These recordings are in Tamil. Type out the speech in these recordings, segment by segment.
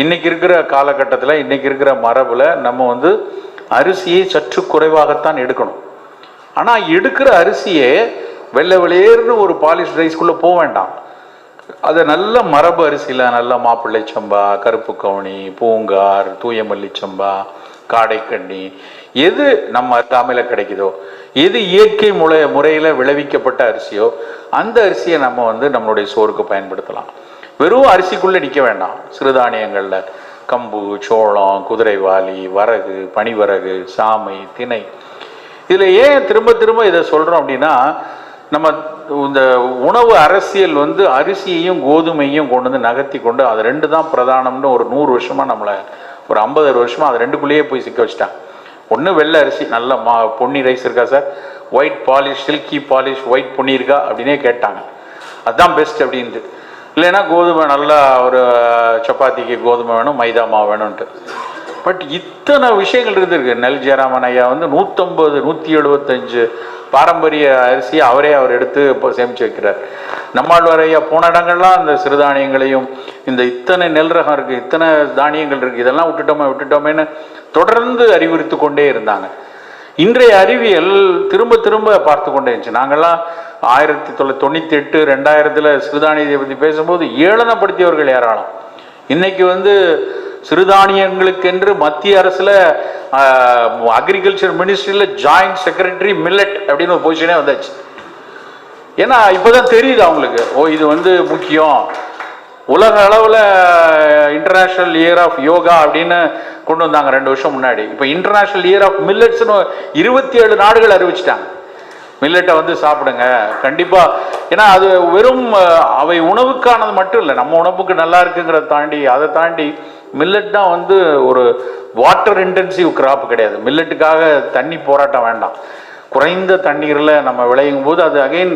இன்னைக்கு இருக்கிற காலகட்டத்தில் இன்னைக்கு இருக்கிற மரபில் நம்ம வந்து அரிசியை சற்று குறைவாகத்தான் எடுக்கணும். ஆனால் எடுக்கிற அரிசியே வெள்ளை வெளியேறுன்னு ஒரு பாலிஷ் ரைஸ்க்குள்ளே போக வேண்டாம். அது நல்ல மரபு அரிசியில் நல்ல மாப்பிள்ளை சம்பா கருப்பு கவுனி பூங்கார் தூய மல்லிச்சம்பா காடைக்கண்ணி எது நம்ம தமிழில் கிடைக்குதோ எது இயற்கை முறை முறையில் விளைவிக்கப்பட்ட அரிசியோ அந்த அரிசியை நம்ம வந்து நம்மளுடைய சோறுக்கு பயன்படுத்தலாம். வெறும் அரிசிக்குள்ளே நிற்க வேண்டாம். சிறுதானியங்களில் கம்பு சோளம் குதிரைவாலி வரகு பனிவரகு சாமை திணை. இதில் ஏன் திரும்ப திரும்ப இதை சொல்கிறோம் அப்படின்னா நம்ம இந்த உணவு அரசியல் வந்து அரிசியையும் கோதுமையும் கொண்டு வந்து நகர்த்தி கொண்டு அது ரெண்டு தான் பிரதானம்னு ஒரு நூறு வருஷமாக நம்மளை ஒரு ஐம்பது வருஷமாக அது ரெண்டுக்குள்ளேயே போய் சிக்க வச்சுட்டாங்க ஒன்று வெள்ளை அரிசி நல்ல மா பொன்னி ரைஸ் இருக்கா sir? White polish silky polish white Ponni இருக்கா? அப்படின்னே கேட்டாங்க. அதுதான் பெஸ்ட் அப்படின்ட்டு. இல்லைன்னா கோதுமை நல்லா ஒரு சப்பாத்திக்கு கோதுமை வேணும் மைதா மாவு வேணும்ன்ட்டு. பட் இத்தனை விஷயங்கள் இருந்திருக்கு. நெல் ஜெயராமன் ஐயா வந்து நூற்றம்பது நூற்றி எழுபத்தஞ்சு பாரம்பரிய அரிசியை அவரே அவர் எடுத்து இப்போ சேமித்து வைக்கிறார். நம்மாழ்வார் ஐயா போன இடங்கள்லாம் அந்த சிறுதானியங்களையும் இந்த இத்தனை நெல் ரகம் இருக்குது இத்தனை தானியங்கள் இருக்குது இதெல்லாம் விட்டுட்டோமே விட்டுட்டோமேன்னு தொடர்ந்து அறிவுறுத்து கொண்டே இருந்தாங்க. இன்றைய அறிவியல் திரும்ப திரும்ப பார்த்து கொண்டே இருந்துச்சு. நாங்கள்லாம் ஆயிரத்தி தொள்ளாயிரத்தி தொண்ணூற்றி எட்டு ரெண்டாயிரத்தில் சிறுதானியத்தை பற்றி பேசும்போது ஏளனப்படுத்தியவர்கள் ஏராளம். இன்னைக்கு வந்து சிறுதானியங்களுக்கென்று மத்திய அரசுல அக்ரிகல்ச்சர் மினிஸ்ட்ரியில் ஜாயிண்ட் செக்ரட்டரி மில்லட் அப்படின்னு ஒரு பொசிஷனே வந்தாச்சு. ஏன்னா இப்போதான் தெரியுது அவங்களுக்கு. ஓ இது வந்து முக்கியம். உலக அளவில் இன்டர்நேஷ்னல் இயர் ஆஃப் யோகா அப்படின்னு கொண்டு வந்தாங்க ரெண்டு வருஷம் முன்னாடி. இப்போ இன்டர்நேஷ்னல் இயர் ஆஃப் மில்லட்ஸ்னு இருபத்தி ஏழு நாடுகள் அறிவிச்சிட்டாங்க. மில்லட்டை வந்து சாப்பிடுங்க. கண்டிப்பாக ஏன்னா அது வெறும் அவை உணவுக்கானது மட்டும் இல்லை. நம்ம உணவுக்கு நல்லா இருக்குங்கிறத தாண்டி அதை தாண்டி மில்லட் தான் வந்து ஒரு வாட்டர் இன்டென்சிவ் கிராப் கிடையாது. மில்லட்டுக்காக தண்ணி போராட்டம் வேண்டாம். குறைந்த தண்ணீரில் நம்ம விளையும் போது அது அகைன்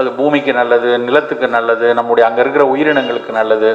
அது பூமிக்கு நல்லது நிலத்துக்கு நல்லது நம்முடைய அங்கே இருக்கிற உயிரினங்களுக்கு நல்லது.